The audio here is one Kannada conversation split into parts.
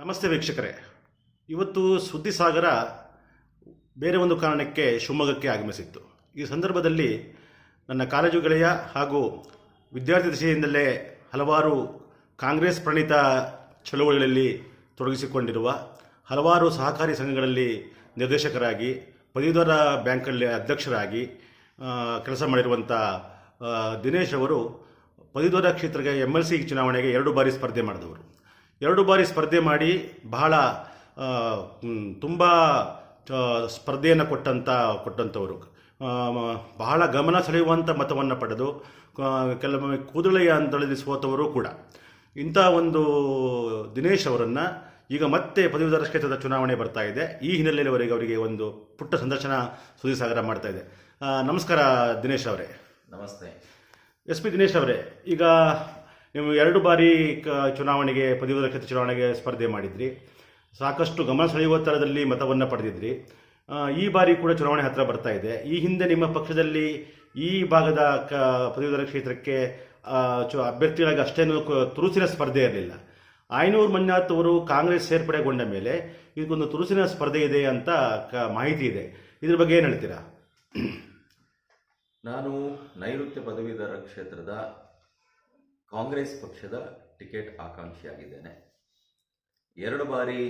ನಮಸ್ತೆ ವೀಕ್ಷಕರೇ. ಇವತ್ತು ಸುದ್ದಿಸಾಗರ ಬೇರೆ ಒಂದು ಕಾರಣಕ್ಕೆ ಶಿವಮೊಗ್ಗಕ್ಕೆ ಆಗಮಿಸಿತ್ತು. ಈ ಸಂದರ್ಭದಲ್ಲಿ ನನ್ನ ಕಾಲೇಜು ಗೆಳೆಯ ಹಾಗೂ ವಿದ್ಯಾರ್ಥಿ ದಶೆಯಿಂದಲೇ ಹಲವಾರು ಕಾಂಗ್ರೆಸ್ ಪ್ರಣೀತ ಚಳುವಳಿಗಳಲ್ಲಿ ತೊಡಗಿಸಿಕೊಂಡಿರುವ ಹಲವಾರು ಸಹಕಾರಿ ಸಂಘಗಳಲ್ಲಿ ನಿರ್ದೇಶಕರಾಗಿ, ಪದವೀಧರ ಬ್ಯಾಂಕಲ್ಲಿ ಅಧ್ಯಕ್ಷರಾಗಿ ಕೆಲಸ ಮಾಡಿರುವಂಥ ದಿನೇಶ್ ಅವರು ಪದವೀಧರ ಕ್ಷೇತ್ರಕ್ಕೆ ಎಂ ಎಲ್ ಸಿ ಚುನಾವಣೆಗೆ ಎರಡು ಬಾರಿ ಸ್ಪರ್ಧೆ ಮಾಡಿದವರು. ಎರಡು ಬಾರಿ ಸ್ಪರ್ಧೆ ಮಾಡಿ ಬಹಳ ತುಂಬ ಸ್ಪರ್ಧೆಯನ್ನು ಕೊಟ್ಟಂಥ ಕೊಟ್ಟಂಥವರು ಬಹಳ ಗಮನ ಸೆಳೆಯುವಂಥ ಮತವನ್ನು ಪಡೆದು ಕೆಲವೊಮ್ಮೆ ಕೂದಲೆಯ ಅಂತಳಲ್ಲಿ ಸೋತವರು ಕೂಡ. ಇಂಥ ಒಂದು ದಿನೇಶ್ ಅವರನ್ನು ಈಗ ಮತ್ತೆ ಪದವೀಧರ ಕ್ಷೇತ್ರದ ಚುನಾವಣೆ ಬರ್ತಾ ಇದೆ. ಈ ಹಿನ್ನೆಲೆಯಲ್ಲಿ ಅವರಿಗೆ ಅವರಿಗೆ ಒಂದು ಪುಟ್ಟ ಸಂದರ್ಶನ ಸುದ್ದಿ ಸಾಗರ ಮಾಡ್ತಾ ಇದೆ. ನಮಸ್ಕಾರ ದಿನೇಶ್ ಅವರೇ. ನಮಸ್ತೆ. ಎಸ್ ಪಿ ದಿನೇಶ್ ಅವರೇ ಈಗ ನೀವು ಎರಡು ಬಾರಿ ಕ- ಚುನಾವಣೆಗೆ ಪದವೀಧರ ಕ್ಷೇತ್ರ ಚುನಾವಣೆಗೆ ಸ್ಪರ್ಧೆ ಮಾಡಿದ್ರಿ. ಸಾಕಷ್ಟು ಗಮನ ಸೆಳೆಯುವ ಥರದಲ್ಲಿ ಮತವನ್ನು ಪಡೆದಿದ್ರಿ. ಈ ಬಾರಿ ಕೂಡ ಚುನಾವಣೆ ಹತ್ತಿರ ಬರ್ತಾ ಇದೆ. ಈ ಹಿಂದೆ ನಿಮ್ಮ ಪಕ್ಷದಲ್ಲಿ ಈ ಭಾಗದ ಕ ಪದವೀಧರ ಕ್ಷೇತ್ರಕ್ಕೆ ಚು ಅಭ್ಯರ್ಥಿಗಳಾಗಿ ಅಷ್ಟೇನು ತುರುಸಿನ ಸ್ಪರ್ಧೆ ಇರಲಿಲ್ಲ. ಆಯನೂರು ಮಂಜುನಾಥ್ ಅವರು ಕಾಂಗ್ರೆಸ್ ಸೇರ್ಪಡೆಗೊಂಡ ಮೇಲೆ ಇದಕ್ಕೊಂದು ತುರುಸಿನ ಸ್ಪರ್ಧೆ ಇದೆ ಅಂತ ಕ ಮಾಹಿತಿ ಇದೆ. ಇದ್ರ ಬಗ್ಗೆ ಏನು ಹೇಳ್ತೀರಾ? ನಾನು ನೈಋತ್ಯ ಪದವೀಧರ ಕ್ಷೇತ್ರದ ಕಾಂಗ್ರೆಸ್ ಪಕ್ಷದ ಟಿಕೆಟ್ ಆಕಾಂಕ್ಷಿಯಾಗಿದ್ದೇನೆ. ಎರಡು ಬಾರಿ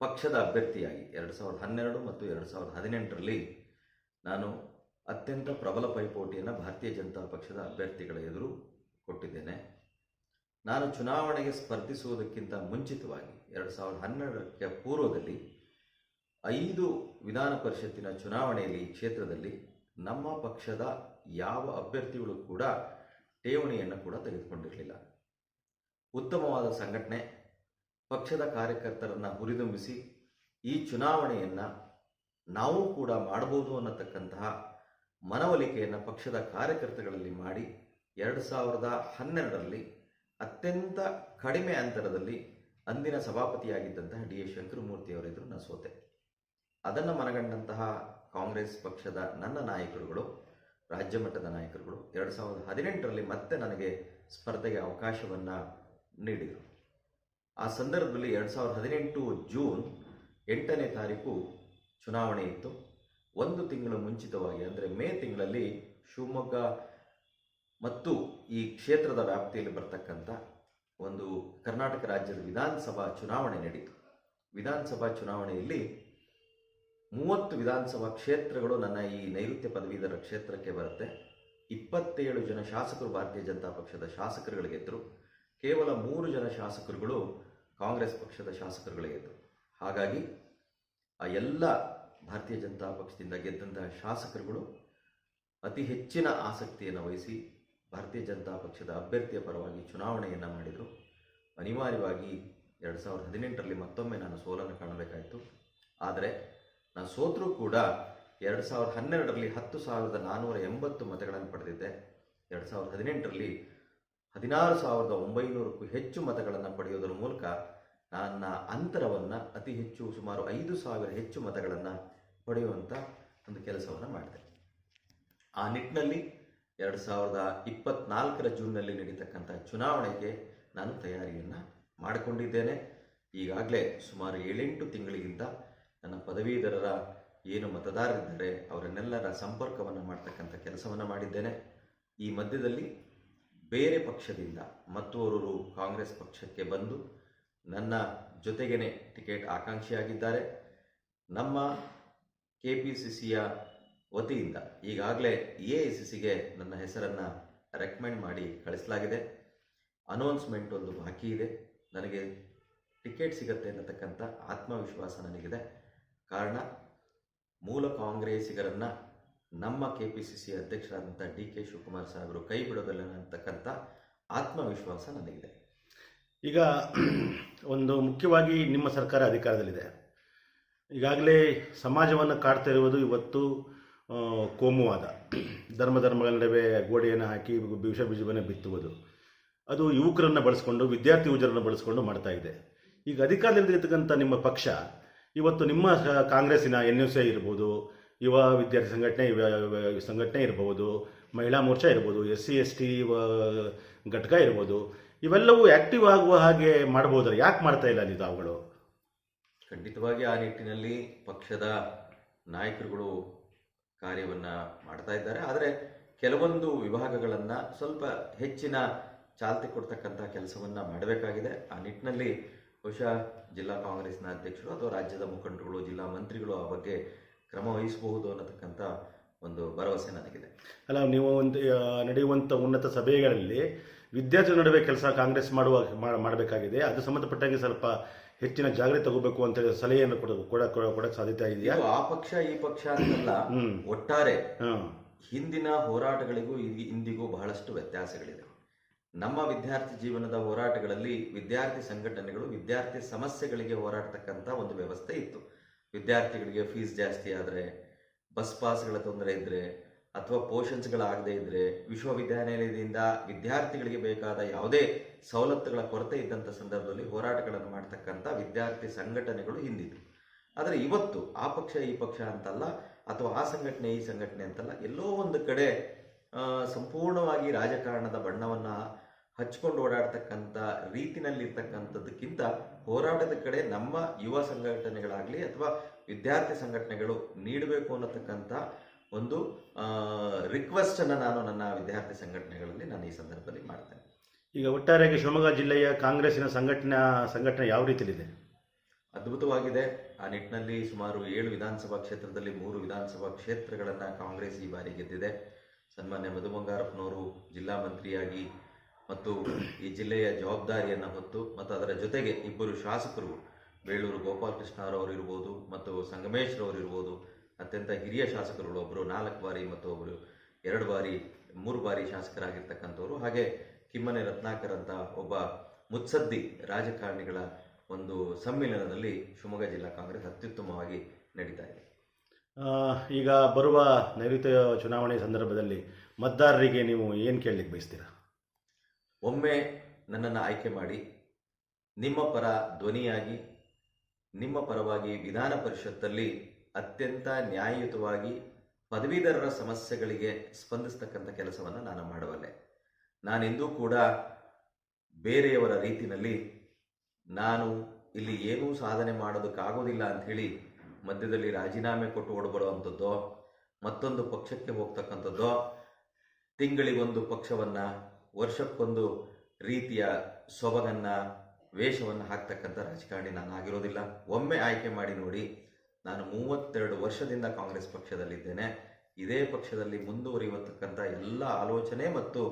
ಪಕ್ಷದ ಅಭ್ಯರ್ಥಿಯಾಗಿ, ಎರಡು ಸಾವಿರದ ಹನ್ನೆರಡು ಮತ್ತು ಎರಡು ಸಾವಿರದ ಹದಿನೆಂಟರಲ್ಲಿ ನಾನು ಅತ್ಯಂತ ಪ್ರಬಲ ಪೈಪೋಟಿಯನ್ನು ಭಾರತೀಯ ಜನತಾ ಪಕ್ಷದ ಅಭ್ಯರ್ಥಿಗಳ ಎದುರು ಕೊಟ್ಟಿದ್ದೇನೆ. ನಾನು ಚುನಾವಣೆಗೆ ಸ್ಪರ್ಧಿಸುವುದಕ್ಕಿಂತ ಮುಂಚಿತವಾಗಿ, ಎರಡು ಸಾವಿರದ ಹನ್ನೆರಡಕ್ಕೆ ಪೂರ್ವದಲ್ಲಿ ಐದು ವಿಧಾನ ಪರಿಷತ್ತಿನ ಚುನಾವಣೆಯಲ್ಲಿ ಈ ಕ್ಷೇತ್ರದಲ್ಲಿ ನಮ್ಮ ಪಕ್ಷದ ಯಾವ ಅಭ್ಯರ್ಥಿಗಳು ಕೂಡ ಠೇವಣಿಯನ್ನು ಕೂಡ ತೆಗೆದುಕೊಂಡಿರಲಿಲ್ಲ. ಉತ್ತಮವಾದ ಸಂಘಟನೆ ಪಕ್ಷದ ಕಾರ್ಯಕರ್ತರನ್ನು ಹುರಿದುಂಬಿಸಿ ಈ ಚುನಾವಣೆಯನ್ನು ನಾವು ಕೂಡ ಮಾಡಬಹುದು ಅನ್ನತಕ್ಕಂತಹ ಮನವೊಲಿಕೆಯನ್ನು ಪಕ್ಷದ ಕಾರ್ಯಕರ್ತಗಳಲ್ಲಿ ಮಾಡಿ ಎರಡು ಸಾವಿರದ ಹನ್ನೆರಡರಲ್ಲಿ ಅತ್ಯಂತ ಕಡಿಮೆ ಅಂತರದಲ್ಲಿ ಅಂದಿನ ಸಭಾಪತಿಯಾಗಿದ್ದಂತಹ ಡಿ ಎ ಶಂಕರಮೂರ್ತಿ ಅವರೆದುರು ನಾನು ಸೋತೆ ಅದನ್ನು ಮನಗಂಡಂತಹ ಕಾಂಗ್ರೆಸ್ ಪಕ್ಷದ ನನ್ನ ನಾಯಕರುಗಳು ರಾಜ್ಯ ಮಟ್ಟದ ನಾಯಕರುಗಳು. ಎರಡು ಸಾವಿರದ ಹದಿನೆಂಟರಲ್ಲಿ ಮತ್ತೆ ನನಗೆ ಸ್ಪರ್ಧೆಗೆ ಅವಕಾಶವನ್ನು ನೀಡಿದರು. ಆ ಸಂದರ್ಭದಲ್ಲಿ ಎರಡು ಸಾವಿರದ ಹದಿನೆಂಟು ಜೂನ್ ಎಂಟನೇ ತಾರೀಕು ಚುನಾವಣೆ ಇತ್ತು. ಒಂದು ತಿಂಗಳು ಮುಂಚಿತವಾಗಿ, ಅಂದರೆ ಮೇ ತಿಂಗಳಲ್ಲಿ ಶಿವಮೊಗ್ಗ ಮತ್ತು ಈ ಕ್ಷೇತ್ರದ ವ್ಯಾಪ್ತಿಯಲ್ಲಿ ಬರ್ತಕ್ಕಂಥ ಒಂದು ಕರ್ನಾಟಕ ರಾಜ್ಯದ ವಿಧಾನಸಭಾ ಚುನಾವಣೆ ನಡೀತು. ವಿಧಾನಸಭಾ ಚುನಾವಣೆಯಲ್ಲಿ ಮೂವತ್ತು ವಿಧಾನಸಭಾ ಕ್ಷೇತ್ರಗಳು ನನ್ನ ಈ ನೈಋತ್ಯ ಪದವೀಧರ ಕ್ಷೇತ್ರಕ್ಕೆ ಬರುತ್ತೆ. ಇಪ್ಪತ್ತೇಳು ಜನ ಶಾಸಕರು ಭಾರತೀಯ ಜನತಾ ಪಕ್ಷದ ಶಾಸಕರುಗಳು ಗೆದ್ದರು ಕೇವಲ ಮೂರು ಜನ ಶಾಸಕರುಗಳು ಕಾಂಗ್ರೆಸ್ ಪಕ್ಷದ ಶಾಸಕರುಗಳು ಗೆದ್ದರು ಹಾಗಾಗಿ ಆ ಎಲ್ಲ ಭಾರತೀಯ ಜನತಾ ಪಕ್ಷದಿಂದ ಗೆದ್ದಂತಹ ಶಾಸಕರುಗಳು ಅತಿ ಹೆಚ್ಚಿನ ಆಸಕ್ತಿಯನ್ನು ವಹಿಸಿ ಭಾರತೀಯ ಜನತಾ ಪಕ್ಷದ ಅಭ್ಯರ್ಥಿಯ ಪರವಾಗಿ ಚುನಾವಣೆಯನ್ನು ಮಾಡಿದರು. ಅನಿವಾರ್ಯವಾಗಿ ಎರಡು ಸಾವಿರದ ಹದಿನೆಂಟರಲ್ಲಿ ಮತ್ತೊಮ್ಮೆ ನಾನು ಸೋಲನ್ನು ಕಾಣಬೇಕಾಯಿತು. ಆದರೆ ನಾನು ಸೋತರೂ ಕೂಡ ಎರಡು ಸಾವಿರದ ಹನ್ನೆರಡರಲ್ಲಿ ಹತ್ತು ಸಾವಿರದ ನಾನ್ನೂರ ಎಂಬತ್ತು ಮತಗಳನ್ನು ಪಡೆದಿದ್ದೆ. ಎರಡು ಸಾವಿರದ ಹದಿನೆಂಟರಲ್ಲಿ ಹದಿನಾರು ಸಾವಿರದ ಒಂಬೈನೂರಕ್ಕೂ ಹೆಚ್ಚು ಮತಗಳನ್ನು ಪಡೆಯುವುದರ ಮೂಲಕ ನನ್ನ ಅಂತರವನ್ನು ಅತಿ ಹೆಚ್ಚು ಸುಮಾರು ಐದು ಸಾವಿರ ಹೆಚ್ಚು ಮತಗಳನ್ನು ಪಡೆಯುವಂಥ ಒಂದು ಕೆಲಸವನ್ನು ಮಾಡಿದೆ. ಆ ನಿಟ್ಟಿನಲ್ಲಿ ಎರಡು ಸಾವಿರದ ಇಪ್ಪತ್ನಾಲ್ಕರ ಜೂನ್ನಲ್ಲಿ ನಡೀತಕ್ಕಂಥ ಚುನಾವಣೆಗೆ ನಾನು ತಯಾರಿಯನ್ನು ಮಾಡಿಕೊಂಡಿದ್ದೇನೆ. ಈಗಾಗಲೇ ಸುಮಾರು ಏಳೆಂಟು ತಿಂಗಳಿಗಿಂತ ನನ್ನ ಪದವೀಧರರ ಏನು ಮತದಾರರಿದ್ದಾರೆ ಅವರನ್ನೆಲ್ಲರ ಸಂಪರ್ಕವನ್ನು ಮಾಡ್ತಕ್ಕಂಥ ಕೆಲಸವನ್ನು ಮಾಡಿದ್ದೇನೆ. ಈ ಮಧ್ಯದಲ್ಲಿ ಬೇರೆ ಪಕ್ಷದಿಂದ ಮತ್ತೋರು ಕಾಂಗ್ರೆಸ್ ಪಕ್ಷಕ್ಕೆ ಬಂದು ನನ್ನ ಜೊತೆಗೇನೆ ಟಿಕೆಟ್ ಆಕಾಂಕ್ಷಿಯಾಗಿದ್ದಾರೆ. ನಮ್ಮ ಕೆ ಪಿ ಸಿ ಸಿಯ ವತಿಯಿಂದ ಈಗಾಗಲೇ ಎ ಸಿ ಸಿಗೆ ನನ್ನ ಹೆಸರನ್ನು ರೆಕಮೆಂಡ್ ಮಾಡಿ ಕಳಿಸಲಾಗಿದೆ. ಅನೌನ್ಸ್ಮೆಂಟ್ ಒಂದು ಬಾಕಿ ಇದೆ. ನನಗೆ ಟಿಕೆಟ್ ಸಿಗುತ್ತೆ ಅನ್ನತಕ್ಕಂಥ ಆತ್ಮವಿಶ್ವಾಸ ನನಗಿದೆ. ಕಾರಣ ಮೂಲ ಕಾಂಗ್ರೆಸ್ಸಿಗರನ್ನ ನಮ್ಮ ಕೆ ಪಿ ಸಿ ಸಿ ಅಧ್ಯಕ್ಷರಾದಂಥ ಡಿ ಕೆ ಶಿವಕುಮಾರ್ ಸಾಹೇಬರು ಕೈ ಬಿಡೋದಲ್ಲ ಅಂತಕ್ಕಂಥ ಆತ್ಮವಿಶ್ವಾಸ ನನಗಿದೆ. ಈಗ ಒಂದು ಮುಖ್ಯವಾಗಿ ನಿಮ್ಮ ಸರ್ಕಾರ ಅಧಿಕಾರದಲ್ಲಿದೆ. ಈಗಾಗಲೇ ಸಮಾಜವನ್ನು ಕಾಡ್ತಾ ಇರುವುದು ಇವತ್ತು ಕೋಮುವಾದ. ಧರ್ಮ ಧರ್ಮಗಳ ನಡುವೆ ಗೋಡೆಯನ್ನು ಹಾಕಿ ವಿಷ ಬೀಜವನ್ನು ಬಿತ್ತುವುದು. ಅದು ಯುವಕರನ್ನು ಬಳಸ್ಕೊಂಡು, ವಿದ್ಯಾರ್ಥಿ ಯುವಜರನ್ನು ಬಳಸ್ಕೊಂಡು ಮಾಡ್ತಾ ಇದೆ. ಈಗ ಅಧಿಕಾರದಲ್ಲಿರ್ತಕ್ಕಂಥ ನಿಮ್ಮ ಪಕ್ಷ ಇವತ್ತು ನಿಮ್ಮ ಕಾಂಗ್ರೆಸ್ಸಿನ ಎನ್ ಎಸ್ ಸಿ ಇರ್ಬೋದು ಯುವ ವಿದ್ಯಾರ್ಥಿ ಸಂಘಟನೆ ಸಂಘಟನೆ ಇರ್ಬೋದು, ಮಹಿಳಾ ಮೋರ್ಚಾ ಇರ್ಬೋದು ಎಸ್ ಸಿ ಎಸ್ ಟಿ ಘಟಕ ಇರ್ಬೋದು, ಇವೆಲ್ಲವೂ ಆಕ್ಟಿವ್ ಆಗುವ ಹಾಗೆ ಮಾಡಬಹುದಲ್ಲ? ಯಾಕೆ ಮಾಡ್ತಾ ಇಲ್ಲ ನೀವು ಅವುಗಳು ಖಂಡಿತವಾಗಿ ಆ ನಿಟ್ಟಿನಲ್ಲಿ ಪಕ್ಷದ ನಾಯಕರುಗಳು ಕಾರ್ಯವನ್ನು ಮಾಡ್ತಾ ಇದ್ದಾರೆ. ಆದರೆ ಕೆಲವೊಂದು ವಿಭಾಗಗಳನ್ನು ಸ್ವಲ್ಪ ಹೆಚ್ಚಿನ ಚಾಲ್ತಿ ಕೊಡ್ತಕ್ಕಂಥ ಕೆಲಸವನ್ನು ಮಾಡಬೇಕಾಗಿದೆ. ಆ ನಿಟ್ಟಿನಲ್ಲಿ ಬಹುಶಃ ಜಿಲ್ಲಾ ಕಾಂಗ್ರೆಸ್ನ ಅಧ್ಯಕ್ಷರು ಅಥವಾ ರಾಜ್ಯದ ಮುಖಂಡರುಗಳು ಜಿಲ್ಲಾ ಮಂತ್ರಿಗಳು ಆ ಬಗ್ಗೆ ಕ್ರಮ ವಹಿಸಬಹುದು ಅನ್ನತಕ್ಕಂಥ ಒಂದು ಭರವಸೆ ನನಗಿದೆ. ಅಲ್ಲ ನೀವು ಒಂದು ನಡೆಯುವಂಥ ಉನ್ನತ ಸಭೆಗಳಲ್ಲಿ ವಿದ್ಯಾರ್ಥಿಗಳ ನಡುವೆ ಕೆಲಸ ಕಾಂಗ್ರೆಸ್ ಮಾಡುವ ಮಾಡಬೇಕಾಗಿದೆ. ಅದು ಸಂಬಂಧಪಟ್ಟಂಗೆ ಸ್ವಲ್ಪ ಹೆಚ್ಚಿನ ಜಾಗೃತಿ ತಗೋಬೇಕು ಅಂತ ಹೇಳಿ ಸಲಹೆಯನ್ನು ಕೊಡೋದು ಕೂಡ ಕೊಡ- ಕೊಡಕ್ಕೆ ಸಾಧ್ಯತೆ ಇದೆಯಾ? ಇದು ಆ ಪಕ್ಷ ಈ ಪಕ್ಷ ಅಂತಲ್ಲ. ಒಟ್ಟಾರೆ ಹಿಂದಿನ ಹೋರಾಟಗಳಿಗೂ ಇಂದಿಗೂ ಬಹಳಷ್ಟು ವ್ಯತ್ಯಾಸಗಳಿದೆ. ನಮ್ಮ ವಿದ್ಯಾರ್ಥಿ ಜೀವನದ ಹೋರಾಟಗಳಲ್ಲಿ ವಿದ್ಯಾರ್ಥಿ ಸಂಘಟನೆಗಳು, ವಿದ್ಯಾರ್ಥಿ ಸಮಸ್ಯೆಗಳಿಗೆ ಹೋರಾಡ್ತಕ್ಕಂಥ ಒಂದು ವ್ಯವಸ್ಥೆ ಇತ್ತು. ವಿದ್ಯಾರ್ಥಿಗಳಿಗೆ ಫೀಸ್ ಜಾಸ್ತಿ ಆದರೆ ಬಸ್ ಪಾಸ್ಗಳ ತೊಂದರೆ ಇದ್ರೆ, ಅಥವಾ ಪೋಷನ್ಸ್ಗಳಾಗದೇ ಇದ್ರೆ, ವಿಶ್ವವಿದ್ಯಾನಿಲಯದಿಂದ ವಿದ್ಯಾರ್ಥಿಗಳಿಗೆ ಬೇಕಾದ ಯಾವುದೇ ಸವಲತ್ತುಗಳ ಕೊರತೆ ಇದ್ದಂಥ ಸಂದರ್ಭದಲ್ಲಿ ಹೋರಾಟಗಳನ್ನು ಮಾಡ್ತಕ್ಕಂಥ ವಿದ್ಯಾರ್ಥಿ ಸಂಘಟನೆಗಳು ಹಿಂದಿತ್ತು ಆದರೆ ಇವತ್ತು ಆ ಪಕ್ಷ, ಈ ಪಕ್ಷ ಅಂತಲ್ಲ, ಅಥವಾ ಆ ಸಂಘಟನೆ, ಈ ಸಂಘಟನೆ ಅಂತಲ್ಲ, ಎಲ್ಲೋ ಒಂದು ಕಡೆ ಸಂಪೂರ್ಣವಾಗಿ ರಾಜಕಾರಣದ ಬಣ್ಣವನ್ನ ಹಚ್ಕೊಂಡು ಓಡಾಡ್ತಕ್ಕಂಥ ರೀತಿನಲ್ಲಿರ್ತಕ್ಕಂಥದ್ದಕ್ಕಿಂತ ಹೋರಾಟದ ಕಡೆ ನಮ್ಮ ಯುವ ಸಂಘಟನೆಗಳಾಗಲಿ ಅಥವಾ ವಿದ್ಯಾರ್ಥಿ ಸಂಘಟನೆಗಳು ನೀಡಬೇಕು ಅನ್ನತಕ್ಕಂಥ ಒಂದು ರಿಕ್ವೆಸ್ಟ್ ಅನ್ನ ನಾನು ನನ್ನ ವಿದ್ಯಾರ್ಥಿ ಸಂಘಟನೆಗಳಲ್ಲಿ ನಾನು ಈ ಸಂದರ್ಭದಲ್ಲಿ ಮಾಡ್ತೇನೆ. ಈಗ ಒಟ್ಟಾರೆಯಾಗಿ ಶಿವಮೊಗ್ಗ ಜಿಲ್ಲೆಯ ಕಾಂಗ್ರೆಸ್ಸಿನ ಸಂಘಟನಾ ಸಂಘಟನೆ ಯಾವ ರೀತಿಯಲ್ಲಿದೆ? ಅದ್ಭುತವಾಗಿದೆ. ಆ ನಿಟ್ಟಿನಲ್ಲಿ ಸುಮಾರು ಏಳು ವಿಧಾನಸಭಾ ಕ್ಷೇತ್ರದಲ್ಲಿ ಮೂರು ವಿಧಾನಸಭಾ ಕ್ಷೇತ್ರಗಳನ್ನು ಕಾಂಗ್ರೆಸ್ ಈ ಬಾರಿ ಗೆದ್ದಿದೆ. ಸನ್ಮಾನ್ಯ ಮಧು ಬಂಗಾರಪ್ಪನವರು ಜಿಲ್ಲಾ ಮಂತ್ರಿಯಾಗಿ ಮತ್ತು ಈ ಜಿಲ್ಲೆಯ ಜವಾಬ್ದಾರಿಯನ್ನು ಹೊತ್ತು ಮತ್ತು ಅದರ ಜೊತೆಗೆ ಇಬ್ಬರು ಶಾಸಕರು ಬೇಳೂರು ಗೋಪಾಲಕೃಷ್ಣರವರು ಇರ್ಬೋದು ಮತ್ತು ಸಂಗಮೇಶ್ವರ ಅವರು ಇರ್ಬೋದು, ಅತ್ಯಂತ ಹಿರಿಯ ಶಾಸಕರುಗಳು ಒಬ್ಬರು ನಾಲ್ಕು ಬಾರಿ ಮತ್ತು ಒಬ್ಬರು ಎರಡು ಬಾರಿ, ಮೂರು ಬಾರಿ ಶಾಸಕರಾಗಿರ್ತಕ್ಕಂಥವ್ರು. ಹಾಗೆ ಕಿಮ್ಮನೆ ರತ್ನಾಕರ್ ಅಂತ ಒಬ್ಬ ಮುತ್ಸದ್ದಿ ರಾಜಕಾರಣಿಗಳ ಒಂದು ಸಮ್ಮೇಳನದಲ್ಲಿ ಶಿವಮೊಗ್ಗ ಜಿಲ್ಲಾ ಕಾಂಗ್ರೆಸ್ ಅತ್ಯುತ್ತಮವಾಗಿ ನಡೀತಾ ಇದೆ. ಈಗ ಬರುವ ನೈಋತ್ಯ ಚುನಾವಣೆ ಸಂದರ್ಭದಲ್ಲಿ ಮತದಾರರಿಗೆ ನೀವು ಏನು ಕೇಳಲಿಕ್ಕೆ ಬಯಸ್ತೀರಾ? ಒಮ್ಮೆ ನನ್ನನ್ನು ಆಯ್ಕೆ ಮಾಡಿ ನಿಮ್ಮ ಪರ ಧ್ವನಿಯಾಗಿ, ನಿಮ್ಮ ಪರವಾಗಿ ವಿಧಾನ ಪರಿಷತ್ತಲ್ಲಿ ಅತ್ಯಂತ ನ್ಯಾಯಯುತವಾಗಿ ಪದವೀಧರರ ಸಮಸ್ಯೆಗಳಿಗೆ ಸ್ಪಂದಿಸ್ತಕ್ಕಂಥ ಕೆಲಸವನ್ನು ನಾನು ಮಾಡಬಲ್ಲೆ ನಾನೆಂದೂ ಕೂಡ ಬೇರೆಯವರ ರೀತಿನಲ್ಲಿ ನಾನು ಇಲ್ಲಿ ಏನೂ ಸಾಧನೆ ಮಾಡೋದಕ್ಕಾಗೋದಿಲ್ಲ ಅಂಥೇಳಿ ಮಧ್ಯದಲ್ಲಿ ರಾಜೀನಾಮೆ ಕೊಟ್ಟು ಓಡಬರುವಂಥದ್ದೋ, ಮತ್ತೊಂದು ಪಕ್ಷಕ್ಕೆ ಹೋಗ್ತಕ್ಕಂಥದ್ದೋ, ತಿಂಗಳಿಗೊಂದು ಪಕ್ಷವನ್ನ ವರ್ಷಕ್ಕೊಂದು ರೀತಿಯ ಸೊಬಗನ್ನ, ವೇಷವನ್ನು ಹಾಕ್ತಕ್ಕಂಥ ರಾಜಕಾರಣಿ ನಾನು ಆಗಿರೋದಿಲ್ಲ. ಒಮ್ಮೆ ಆಯ್ಕೆ ಮಾಡಿ ನೋಡಿ, ನಾನು ಮೂವತ್ತೆರಡು ವರ್ಷದಿಂದ ಕಾಂಗ್ರೆಸ್ ಪಕ್ಷದಲ್ಲಿದ್ದೇನೆ. ಇದೇ ಪಕ್ಷದಲ್ಲಿ ಮುಂದುವರಿಯತಕ್ಕಂಥ ಎಲ್ಲ ಆಲೋಚನೆ ಮತ್ತು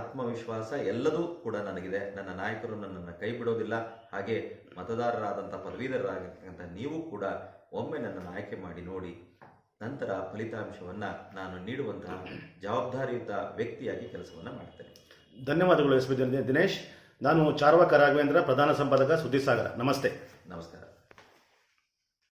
ಆತ್ಮವಿಶ್ವಾಸ ಎಲ್ಲದೂ ಕೂಡ ನನಗಿದೆ. ನನ್ನ ನಾಯಕರು ನನ್ನನ್ನು ಕೈ ಬಿಡೋದಿಲ್ಲ. ಹಾಗೆ ಮತದಾರರಾದಂಥ ಪದವೀಧರರಾಗಿರ್ತಕ್ಕಂಥ ನೀವು ಕೂಡ ಒಮ್ಮೆ ನನ್ನನ್ನು ಆಯ್ಕೆ ಮಾಡಿ ನೋಡಿ, ನಂತರ ಫಲಿತಾಂಶವನ್ನು ನಾನು ನೀಡುವಂತಹ ಜವಾಬ್ದಾರಿಯುತ ವ್ಯಕ್ತಿಯಾಗಿ ಕೆಲಸವನ್ನು ಮಾಡ್ತೇನೆ. ಧನ್ಯವಾದಗಳು ಎಸ್ ಪಿ ದಿನೇಶ್. ನಾನು ಚಾರ್ವಕ ರಾಘವೇಂದ್ರ ಪ್ರಧಾನ ಸಂಪಾದಕ ಸುದ್ದಿಸಾಗರ. ನಮಸ್ತೆ. ನಮಸ್ಕಾರ.